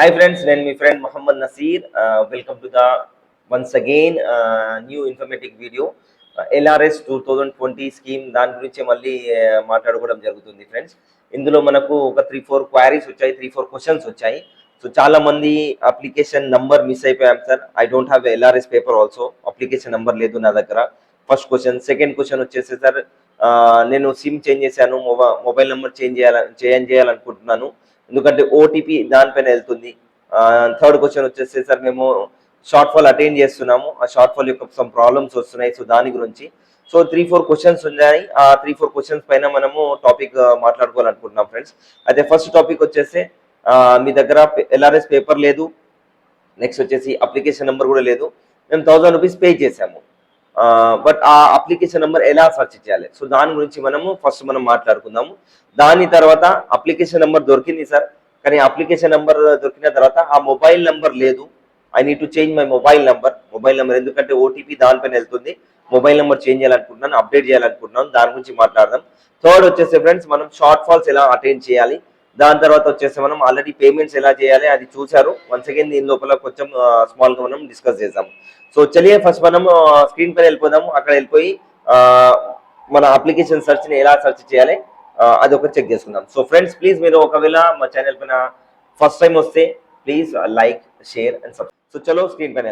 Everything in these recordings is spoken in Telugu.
హాయ్ ఫ్రెండ్స్ నేను మీ friend Mohammed Naseer. Welcome to the once again new informative video LRS two thousand twenty scheme దాని గురించి మళ్ళీ uh, మాట్లాడుకోవడం జరుగుతుంది ఫ్రెండ్స్ ఇందులో మనకు ఒక త్రీ ఫోర్ క్వైరీస్ వచ్చాయి త్రీ ఫోర్ క్వశ్చన్స్ వచ్చాయి. సో చాలా మంది అప్లికేషన్ నంబర్ మిస్ అయిపోయాం sir I don't have LRS paper also application number లేదు నా దగ్గర. ఫస్ట్ క్వశ్చన్ సెకండ్ క్వశ్చన్ వచ్చేసి సార్ uh, నేను సిమ్ చేంజ్ చేశాను మొబైల్ నెంబర్ చేంజ్ చేయాల చేంజ్ చేయాలనుకుంటున్నాను. ఎందుకంటే ఓటీపీ దానిపైన వెళ్తుంది. థర్డ్ క్వశ్చన్ వచ్చేసి సార్ మేము షార్ట్ ఫాల్ అటెండ్ చేస్తున్నాము. ఆ షార్ట్ ఫాల్ యొక్క సమ్ ప్రాబ్లమ్స్ వస్తున్నాయి. సో దాని గురించి. సో త్రీ ఫోర్ క్వశ్చన్స్ ఉన్నాయి. ఆ త్రీ ఫోర్ క్వశ్చన్స్ పైన మనము టాపిక్ మాట్లాడుకోవాలనుకుంటున్నాం ఫ్రెండ్స్ అయితే ఫస్ట్ టాపిక్ వచ్చేసి మీ దగ్గర ఎల్ఆర్ఎస్ పేపర్ లేదు. నెక్స్ట్ వచ్చేసి అప్లికేషన్ నెంబర్ కూడా లేదు. మేము థౌసండ్ రూపీస్ పే చేసాము బట్ ఆ అప్లికేషన్ నెంబర్ ఎలా సెర్చ్ చేయాలి? సో దాని గురించి మనము ఫస్ట్ మనం మాట్లాడుకుందాము. దాని తర్వాత అప్లికేషన్ నెంబర్ దొరికింది సార్ కానీ అప్లికేషన్ నెంబర్ దొరికిన తర్వాత ఆ మొబైల్ నెంబర్ లేదు. I need to change my mobile number mobile number ఎందుకంటే ఓటీపీ దానిపైన వెళ్తుంది. మొబైల్ నెంబర్ చేంజ్ చేయాలనుకుంటున్నాను అప్డేట్ చేయాలనుకుంటున్నాను. దాని గురించి మాట్లాడదాం. థర్డ్ వచ్చేసి ఫ్రెండ్స్ మనం షార్ట్ ఫాల్స్ ఎలా అటెండ్ చేయాలి? దాని తర్వాత వచ్చేసి మనం ఆల్రెడీ పేమెంట్స్ ఎలా చేయాలి అది చూసారు వన్స్ అగైన్ దీని లోపల కొంచెం స్మాల్గా మనం డిస్కస్ చేద్దాం. సో చలియే ఫస్ట్ మనం స్క్రీన్ పైన వెళ్ళిపోదాము. అక్కడ వెళ్ళిపోయి మన అప్లికేషన్ సెర్చ్ని ఎలా సెర్చ్ చేయాలి అది ఒక చెక్ చేసుకుందాం. సో ఫ్రెండ్స్ ప్లీజ్ మీరు ఒకవేళ మా ఛానల్ పైన ఫస్ట్ టైం వస్తే please like share and sub so చలో స్క్రీన్ పైన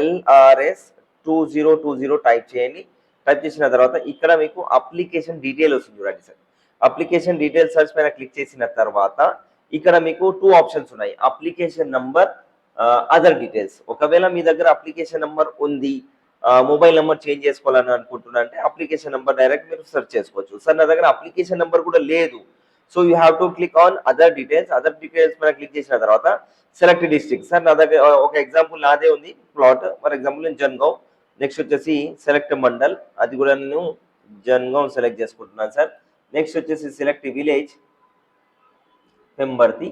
LRS two zero two zero type చేయండి. టైప్ చేసిన తర్వాత ఇక్కడ మీకు అప్లికేషన్ డీటెయిల్ వస్తుంది చూడండి సార్. అప్లికేషన్ డీటెయిల్ సర్చ్ పైన క్లిక్ చేసిన తర్వాత ఇక్కడ మీకు టూ ఆప్షన్స్ ఉన్నాయి. Application number other details. ఒకవేళ మీ దగ్గర అప్లికేషన్ నంబర్ ఉంది మొబైల్ నెంబర్ చేంజ్ చేసుకోవాలని అనుకుంటున్నా అంటే అప్లికేషన్ నెంబర్ డైరెక్ట్ మీరు సెర్చ్ చేసుకోవచ్చు. సార్ నా దగ్గర అప్లికేషన్ నెంబర్ కూడా లేదు. So you have to click on other details. Other details పైన క్లిక్ చేసిన తర్వాత సెలెక్ట్ డిస్ట్రిక్ట్. సార్ నా దగ్గర ఒక ఎగ్జాంపుల్ నాదే ఉంది. ప్లాట్ ఫర్ ఎగ్జాంపుల్ నేను జన్గావ్. నెక్స్ట్ వచ్చేసి సెలెక్ట్ మండల్ అది కూడా నేను జన్గావ్ సెలెక్ట్ చేసుకుంటున్నాను సార్. నెక్స్ట్ వచ్చేసి సెలెక్ట్ విలేజ్ పెంబర్తి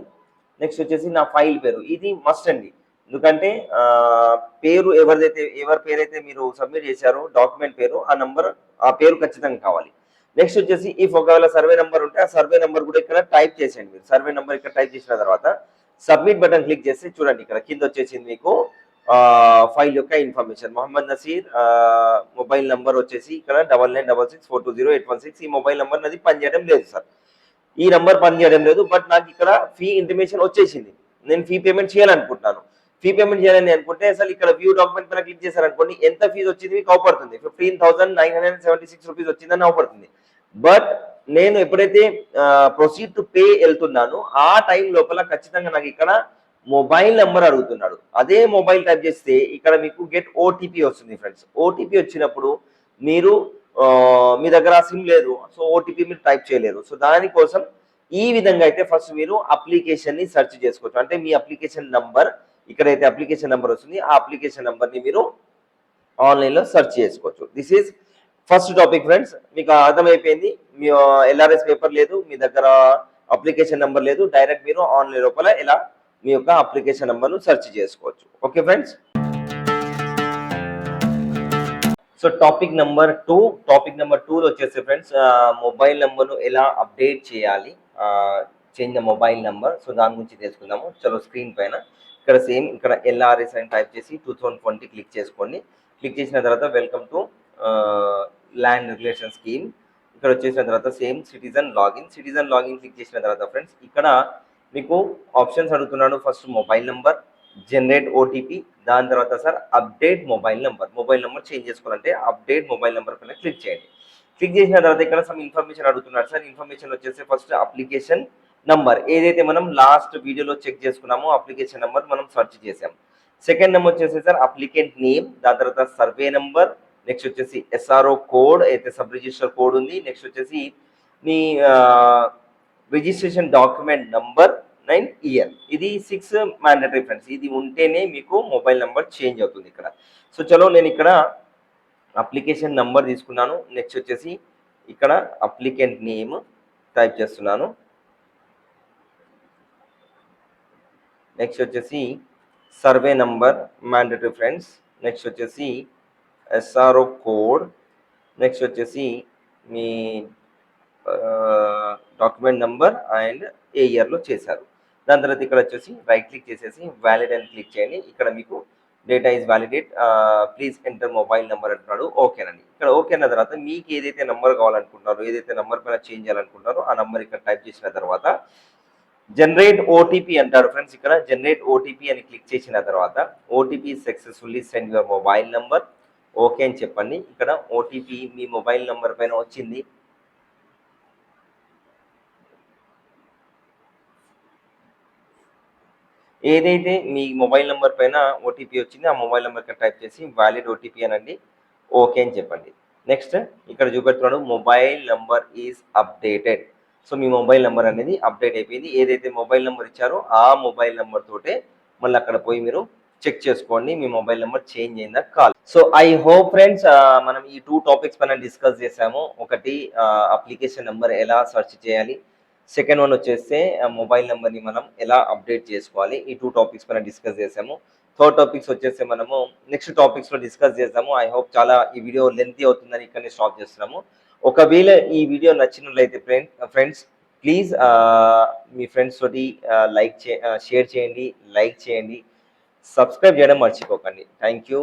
నెక్స్ట్ వచ్చేసి నా ఫైల్ పేరు. ఇది మస్ట్ అండి. ఎందుకంటే పేరు ఎవరిదైతే ఎవరి పేరైతే మీరు సబ్మిట్ చేశారో డాక్యుమెంట్ పేరు ఆ నంబర్ ఆ పేరు ఖచ్చితంగా కావాలి. నెక్స్ట్ వచ్చేసి ఇఫ్ ఒకవేళ సర్వే నెంబర్ ఉంటే ఆ సర్వే నెంబర్ కూడా ఇక్కడ టైప్ చేసేయండి మీరు. సర్వే నెంబర్ ఇక్కడ టైప్ చేసిన తర్వాత సబ్మిట్ బటన్ క్లిక్ చేస్తే చూడండి ఇక్కడ కింద వచ్చేసింది మీకు ఫైల్ యొక్క information. Mohammed Naseer mobile number వచ్చేసి ఇక్కడ double nine double six four two zero eight one six. ఈ మొబైల్ నెంబర్ నాది పనిచేయడం లేదు సార్. ఈ నంబర్ పనిచేయడం లేదు బట్ నాకు ఇక్కడ ఫీ ఇంటిమేషన్ వచ్చేసింది. నేను ఫీ పేమెంట్ చేయాలనుకుంటున్నాను. ఫీ పేమెంట్ చేయాలని అనుకుంటే అసలు ఇక్కడ వ్యూ డాక్యుమెంట్ పైన క్లిక్ చేశారనుకోండి ఎంత ఫీజు వచ్చింది మీకు అవపడుతుంది fifteen thousand nine hundred seventy six rupees వచ్చిందని అవపడుతుంది బట్ నేను ఎప్పుడైతే ప్రొసీడ్ టు పే వెళ్తున్నానో ఆ టైం లోపల ఖచ్చితంగా నాకు ఇక్కడ మొబైల్ నెంబర్ అడుగుతున్నాడు. అదే మొబైల్ టైప్ చేస్తే ఇక్కడ మీకు గెట్ ఓటీపీ వస్తుంది ఫ్రెండ్స్ ఓటీపీ వచ్చినప్పుడు మీరు మీ దగ్గర సిమ్ లేదు. సో ఓటీపీ మీరు టైప్ చేయలేరు. సో దానికోసం ఈ విధంగా అయితే ఫస్ట్ మీరు అప్లికేషన్ని సెర్చ్ చేసుకోవచ్చు. అంటే మీ అప్లికేషన్ నంబర్ ఇక్కడైతే అప్లికేషన్ నెంబర్ వస్తుంది. ఆ అప్లికేషన్ నెంబర్ని మీరు ఆన్లైన్లో సెర్చ్ చేసుకోవచ్చు. This is first topic friends మీకు అర్థమైపోయింది. మీ ఎల్ఆర్ఎస్ పేపర్ లేదు. మీ దగ్గర అప్లికేషన్ నెంబర్ లేదు. డైరెక్ట్ మీరు ఆన్లైన్ లోపల ఎలా మీ యొక్క అప్లికేషన్ నెంబర్ను సెర్చ్ చేసుకోవచ్చు. Okay friends so topic number two topic number two వచ్చేసి ఫ్రెండ్స్ మొబైల్ నెంబర్ను ఎలా అప్డేట్ చేయాలి? Change the mobile number so దాని గురించి తెలుసుకుందాము. చలో స్క్రీన్ పైన. ఇక్కడ సేమ్ ఇక్కడ ఎల్ఆర్ఎస్ అని టైప్ చేసి టూ థౌసండ్ ట్వంటీ క్లిక్ చేసుకోండి. క్లిక్ చేసిన తర్వాత welcome to land regulation scheme ఇక్కడ వచ్చేసిన తర్వాత same citizen login citizen login click చేసిన తర్వాత ఫ్రెండ్స్ ఇక్కడ మీకు ఆప్షన్స్ అడుగుతున్నాడు first mobile number generate OTP దాని తర్వాత sir update mobile number mobile number change చేసుకోవాలంటే అప్డేట్ మొబైల్ నెంబర్ పైన క్లిక్ చేయండి. క్లిక్ చేసిన తర్వాత ఇక్కడ సమ్ ఇన్ఫర్మేషన్ అడుగుతున్నాడు సార్ ఇన్ఫర్మేషన్ వచ్చేసి ఫస్ట్ అప్లికేషన్ నంబర్ ఏదైతే మనం లాస్ట్ వీడియోలో చెక్ చేసుకున్నామో అప్లికేషన్ నెంబర్ మనం సెర్చ్ చేసాం సెకండ్ నెంబర్ వచ్చేసి సార్ అప్లికెంట్ నేమ్ దాని తర్వాత సర్వే నెంబర్ నెక్స్ట్ వచ్చేసి ఎస్ఆర్ఓ కోడ్ అయితే సబ్ రిజిస్టర్ కోడ్ ఉంది నెక్స్ట్ వచ్చేసి మీ registration document number nine year ఇది సిక్స్ మ్యాండటరీ ఫ్రెండ్స్ ఇది ఉంటేనే మీకు మొబైల్ నెంబర్ చేంజ్ అవుతుంది ఇక్కడ. సో చలో నేను ఇక్కడ అప్లికేషన్ నంబర్ తీసుకున్నాను. నెక్స్ట్ వచ్చేసి ఇక్కడ అప్లికెంట్ నేమ్ టైప్ చేస్తున్నాను. నెక్స్ట్ వచ్చేసి survey number mandatory friends next వచ్చేసి ఎస్ఆర్ఓ కోడ్ నెక్స్ట్ వచ్చేసి మీ డాక్యుమెంట్ నెంబర్ అండ్ ఏ ఇయర్లో చేశారు. దాని తర్వాత ఇక్కడ వచ్చేసి రైట్ క్లిక్ చేసేసి వ్యాలిడ్ అని క్లిక్ చేయండి. ఇక్కడ మీకు data is validate please enter mobile number అంటున్నాడు. ఓకేనండి ఇక్కడ ఓకే అన్న తర్వాత మీకు ఏదైతే నెంబర్ కావాలనుకుంటారో ఏదైతే నెంబర్ పైన చేంజ్ చేయాలనుకుంటారో ఆ నెంబర్ ఇక్కడ టైప్ చేసిన తర్వాత జనరేట్ ఓటీపీ అంటారు ఫ్రెండ్స్ ఇక్కడ. జనరేట్ ఓటీపీ అని క్లిక్ చేసిన తర్వాత OTP successfully send your mobile number okay అని చెప్పండి. ఇక్కడ ఓటీపీ మీ మొబైల్ నెంబర్ పైన వచ్చింది. ఏదైతే మీ మొబైల్ నెంబర్ పైన ఓటీపీ వచ్చింది ఆ మొబైల్ నెంబర్కి టైప్ చేసి వ్యాలిడ్ ఓటీపీ అనండి. ఓకే అని చెప్పండి. నెక్స్ట్ ఇక్కడ చూపెడుతున్నాడు mobile number is updated. So me mobile number అనేది అప్డేట్ అయిపోయింది. ఏదైతే మొబైల్ నెంబర్ ఇచ్చారో ఆ మొబైల్ నెంబర్ తోటే మళ్ళీ అక్కడ పోయి మీరు చెక్ చేసుకోండి మీ మొబైల్ నెంబర్ చేంజ్ అయిందా call so I hope friends మనం ఈ టూ టాపిక్స్ పైన డిస్కస్ చేసాము ఒకటి అప్లికేషన్ నెంబర్ ఎలా సెర్చ్ చేయాలి సెకండ్ వన్ వచ్చేస్తే మొబైల్ నెంబర్ని మనం ఎలా అప్డేట్ చేసుకోవాలి? ఈ టూ టాపిక్స్ పైన డిస్కస్ చేసాము. థర్డ్ టాపిక్స్ వచ్చేసి మనము నెక్స్ట్ టాపిక్స్లో డిస్కస్ చేసాము ఐ హోప్ చాలా ఈ వీడియో లెంతీ అవుతుందని ఇక్కడనే స్టాప్ చేస్తున్నాము. ఒకవేళ ఈ వీడియో నచ్చినట్లయితే ఫ్రెండ్ ఫ్రెండ్స్ ప్లీజ్ మీ ఫ్రెండ్స్ తోటి లైక్ చే షేర్ చేయండి లైక్ చేయండి. సబ్స్క్రైబ్ చేయడం మర్చిపోకండి. Thank you